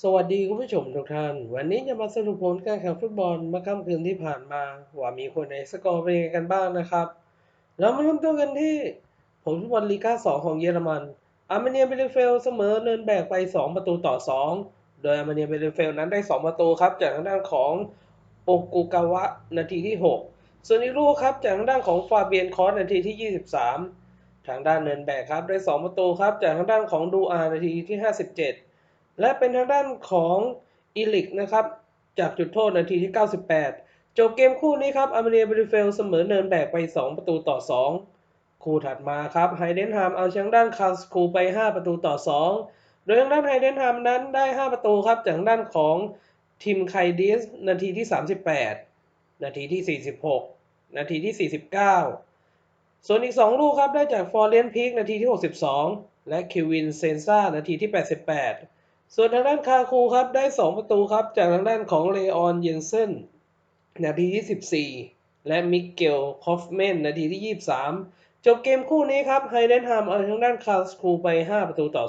สวัสดีคุณผู้ชมทุกท่าน วันนี้จะมาสรุปผลการแข่งฟุตบอลเมื่อค่ำคืนที่ผ่านมา ว่ามีคนไหนสกอร์เป็นยังไงกันบ้างนะครับ เรามาเริ่มต้นกันที่ผลฟุตบอลลีกา2 ของเยอรมัน อาร์เมเนียเบเลเฟลเสมอเนินแบกไป 2 ประตูต่อ 2 โดยอาร์เมเนียเบเลเฟลนั้นได้ 2 ประตูครับจากทางด้านของโอกุกาวะนาทีที่ 6 ส่วนอีกลูกครับจากทางด้านของฟาเบียนคอสนาทีที่ 23 ทางด้านเนินแบกครับได้ 2 ประตูครับจากทางด้านของดูอาร์นาทีที่ 57 และเป็นทางด้านของอีลิกนะครับจากจุดโทษนาทีที่ 98 จบเกมคู่นี้ครับอาร์เมเนียบริเฟลเสมอเนินแบกไป 2 ประตูต่อ 2 คู่ถัดมาครับไฮเดนฮามเอาชนะด้านคาสคูไป 5 ประตูต่อ 2 โดยทางด้านไฮเดนฮามนั้นได้ 5 ประตูครับจากทางด้านของทีมไคดิสนาทีที่ 38 นาทีที่ 46 นาทีที่ 49 ส่วนอีก 2 ลูกครับได้จากฟอร์เรนพีกนาทีที่ 62 และคิววินเซนซ่านาทีที่ 88 ส่วนทางด้านคาคูครับได้ 2 ประตูครับจากทางด้านของเลออนเยนเซนนาทีที่ 14 และมิเกลคอฟเมนนาทีที่ 23 จบเกมคู่นี้ครับไฮเดนฮามเอาทางด้านคาสคูไป 5 ประตูต่อ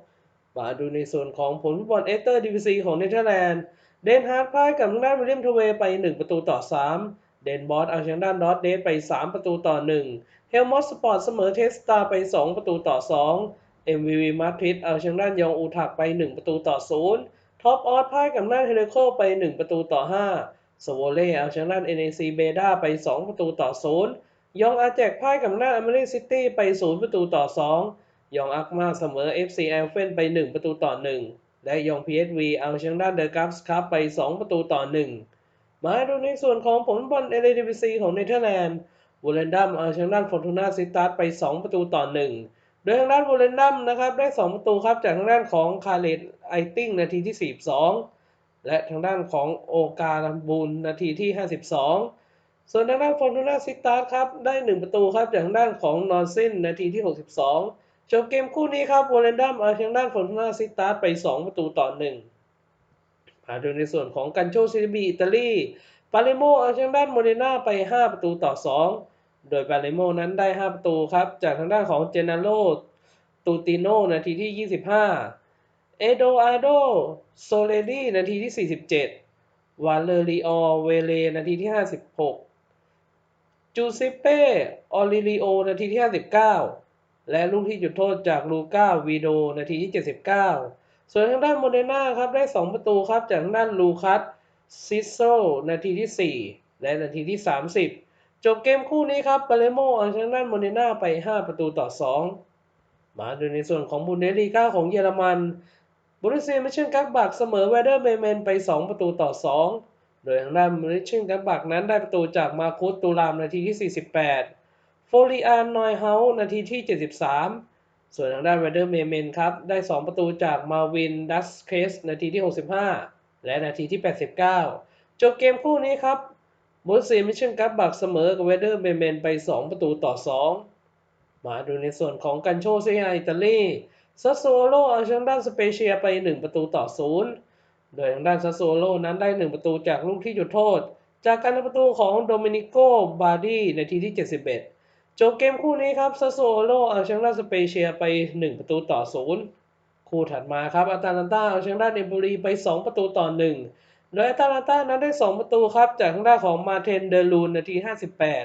2 มาดูในส่วนของผลฟุตบอลเอสเตอร์ดิวิซีของเนเธอร์แลนด์เดนฮาร์ดพ่ายกับทางด้านวิลเลียมทเวไป 1 ประตูต่อ 3 เดนบอสเอาชนะด้านดอตเดสไป 3 ประตูต่อ 1 เฮลมอสสปอร์ตเสมอเทสตาไป 2 ประตูต่อ 2 MVV มาดริดเอาชนะด้านยองอูทักไป 1 ประตูต่อ 0 ท็อปออสพ่ายกับด้านเฮเลโคไป 1 ประตูต่อ 5สโวเล่เอาชนะด้าน NAC เบด้าไป 2 ประตูต่อ 0 ยองอาแจกพ่ายกับด้านอเมริซิตี้ไป 0 ประตูต่อ 2 ยองอักมาเสมอ FC แอลเฟนไป 1 ประตูต่อ 1 และยอง PSV เอาชนะด้านเดอะกัฟส์คัพไป 2 ประตูต่อ 1 มาดูในส่วนของผลบอลเอเลดิวิซีของเนเธอร์แลนด์วูเลนดัมเอาชนะด้านฟอร์ตูน่าซิตัสไป 2 ประตูต่อ 1 โดยทางด้านวูเลนดัมนะครับได้ 2 ประตูครับจากทางด้านของคาเลตไอติงนาทีที่ 42 และทางด้านของโอการบูนนาทีที่ 52 ส่วนทางด้านฟอร์ตูนาซิตัสครับได้ 1 ประตูครับจากทางด้านของนอร์ซินนาทีที่ 62 จบเกมคู่นี้ครับวูเลนดัมเอาชนะด้านฟอร์ตูนาซิตัสไป 2 ประตูต่อ 1มาดูในส่วนของกันโชซิบีอิตาลีปาเลโมเอาชนะด้านโมเดนาไป 5 ประตูต่อ 2 โดยปาเลโมนั้นได้ 5 ประตูครับ จากทางด้านของเจนาโรตูติโนนาทีที่ 25 เอโดอาโดโซเลดีนาทีที่ 47 วาเลริออเวเลนาทีที่ 56 จูซิเป้ออลิลิโอนาทีที่ 59 และลูกที่จุดโทษจากลูก้าวีโดนาทีที่ 79 ส่วนทางด้านโมเดนาครับได้ 2 ประตูครับ จากทางด้านลูคัสซิโซนาทีที่ 4 และนาทีที่ 30 จบเกมคู่นี้ครับปาเลโมเอาชนะด้านโมเดนาไป 5 ประตูต่อ 2 มาดูในส่วนของบุนเดลีกาของเยอรมันบรุเซียมิเชนกักบักเสมอเวเดอร์เบเมนไป 2 ประตูต่อ 2 โดยทางด้านมิเชนกักบักนั้นได้ประตูจากมาคุสตูรามนาทีที่ 48 โฟลีอานนอยเฮานาทีที่ 73 ส่วนทางด้านเวเดอร์เบเมนครับได้ 2 ประตูจากมาวินดัสเคสนาทีที่ 65 และนาทีที่ 89 จบเกมคู่นี้ครับ บรุเซียมิเชนกักบักเสมอกับเวเดอร์เบเมนไป 2 ประตูต่อ 2 มาดูในส่วนของกันโชเซียอิตาลีซัสโซโลเอาชนะด้านสเปเชียไป 1 ประตูต่อ 0 โดยทางด้านซัสโซโลนั้นได้ 1 ประตูจากลูกที่จุดโทษ จากการทำประตูของโดมินิโกบาร์ดีในทีที่ 71 จบเกมคู่นี้ครับซัสโซโลเอาชนะด้านสเปเชียไป 1 ประตูต่อ 0 คู่ถัดมาครับอาตาลันตาเอาชนะด้านเอมโปลีไป 2 ประตูต่อ 1 โดยแอตาลันตานั้นได้ 2 ประตูครับ จากทางด้านของมาเทนเดลูนนาที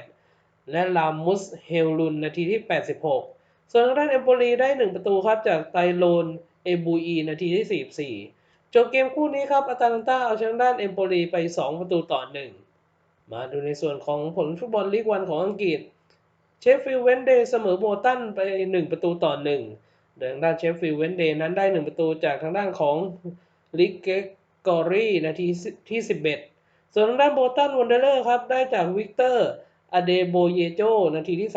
58 และลามุสเฮลลุนนาทีที่ 86 ส่วนทางด้านเอมโปลีได้ 1 ประตูครับจากไตโลนเอบูอีนาทีที่ 44 จบเกมคู่นี้ครับอาตาลันตาเอาชนะด้านเอมโปลีไป 2 ประตูต่อ 1 มาดูในส่วนของผลฟุตบอลลีกวันของอังกฤษ เชฟฟิลด์เวนเดย์เสมอโบตันไป 1 ประตูต่อ1โดยทางด้านเชฟฟิลด์เวนเดย์นั้นได้ 1 ประตูจากทางด้านของลิกเกก อรี่นาทีที่ 11 ส่วนทางด้านโบตันวันเดอร์ครับได้จากวิกเตอร์อเดโบเยโจนาทีที่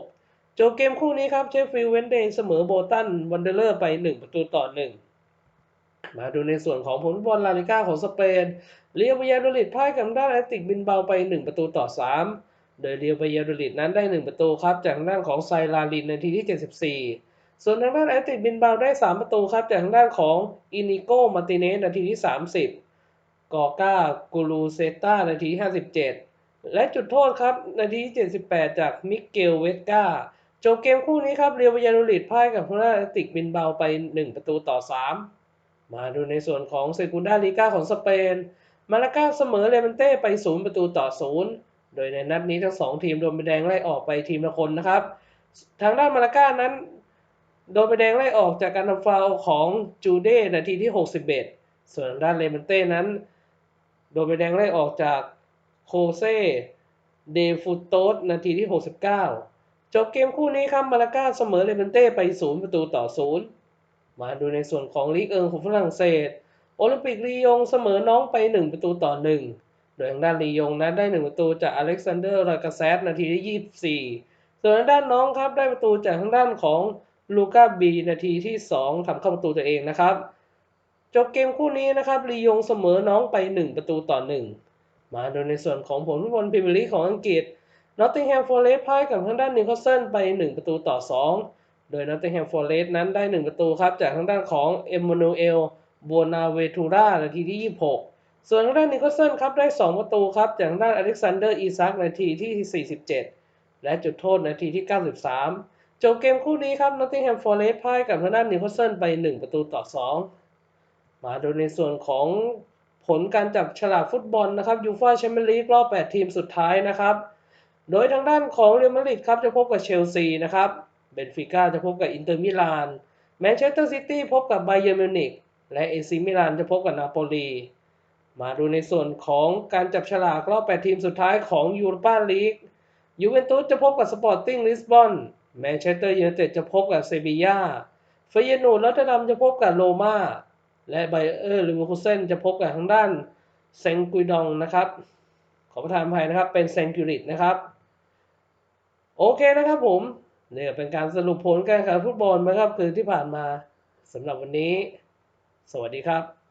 36 จบเกมคู่นี้ครับเชฟฟิลด์เวนเดย์เสมอโบตันวันเดอร์ไป 1 ประตูต่อ 1มาดูในส่วนของผลบอลลาลิก้าของสเปน เรียววิยาโดลิดพ่ายกับด้านแอตติกบินเบาไป 1 ประตูต่อ 3 โดยเรียววิยาโดลิดนั้นได้ 1 ประตูครับ จากด้านของไซลาลินนาทีที่ 74 ส่วนทางด้านแอตติกบินเบาได้ 3 ประตูครับ จากทางด้านของอินิโกมาติเนสนาทีที่ 30 กอก้ากูรูเซต้านาทีที่ 57 และจุดโทษครับนาทีที่ 78 จากมิเกลเวสกาจบเกมคู่นี้ครับเรียววิยาโดลิดพ่ายกับทางด้านแอตติกบินเบาไป 1 ประตูต่อ 3 มาดูในส่วนของเซกุนดาลีกาของสเปน มาลากาเสมอเลมันเต้ไปศูนย์ประตูต่อศูนย์โดยในนัดนี้ทั้งสองทีมโดนใบแดงไล่ออกไปทีมละคนนะครับ ทางด้านมาลากานั้น โดนใบแดงไล่ออกจากการทำฟาวของจูเด้นาทีที่ 61 ส่วนด้านเลมันเต้นั้น โดนใบแดงไล่ออกจากโคเซเดฟูโตสนาทีที่ 69 จบเกมคู่นี้ครับมาลากาเสมอเลมันเต้ไปศูนย์ประตูต่อศูนย์มาดูในส่วนของลีกเอิงของฝรั่งเศส โอลิมปิกลียงเสมอน้องไป 1 ประตูต่อ 1 โดยทางด้านลียงนั้นได้ 1 ประตูจากอเล็กซานเดอร์รากาเซสนาทีที่ 24 ส่วนทางด้านน้องครับได้ประตูจากทางด้านของ ลูก้าบีนาทีที่ 2ทำเข้าประตูตัวเองนะครับจบเกมคู่นี้นะครับลียงเสมอน้องไป 1 ประตูต่อ 1 มาโดูในส่วนของผลฟุตบอลพรีเมียร์ลีกของอังกฤษนอตติงแฮมฟอร์เรสต์พ่ายกับทางด้านนิวคาสเซิลไป 1 ประตูต่อ 2 โดยนอตติงแฮมฟอร์เรสต์นั้นได้ 1 ประตูครับ จากทางด้านของเอมมานูเอลบัวนาเวทูรานาทีที่ 26 ส่วนทางด้านนิโคลสันครับได้ 2 ประตูครับ จากทางด้านอเล็กซานเดอร์อีซักนาทีที่ 47 และจุดโทษนาทีที่ 93 จบเกมคู่นี้ครับนอตติงแฮมฟอร์เรสต์พ่ายกับทางด้านนิโคลสันไป 1 ประตูต่อ 2 มาดูในส่วนของผลการจับฉลากฟุตบอลนะครับยูฟ่าแชมเปี้ยนลีกรอบ 8 ทีมสุดท้ายนะครับ โดยทางด้านของเรอัลมาดริดครับจะพบกับเชลซีนะครับเบนฟิก้าจะพบกับอินเตอร์มิลานแมนเชสเตอร์ซิตี้พบกับไบเยอร์มิวนิกและเอซิมิลานจะพบกับนาโปลีมาดูในส่วนของการจับฉลากรอบ 8 ทีมสุดท้ายของยูโรปาลีกยูเวนตุสจะพบกับสปอร์ติ้งลิสบอน แมนเชสเตอร์ยูไนเต็ดจะพบกับเซบีย่าเฟเยนูดลอตเทอร์ดัมจะพบกับโรม่าและไบเออร์ลิเวอร์คูเซนจะพบกับทางด้านเซงกุยดองนะครับ ขอประทานภัยนะครับเป็นเซงกิริตนะครับ โอเคนะครับผมเนี่ยเป็นการสรุปผลการแข่งขันฟุตบอลนะครับ คืนที่ผ่านมาสำหรับวันนี้ สวัสดีครับ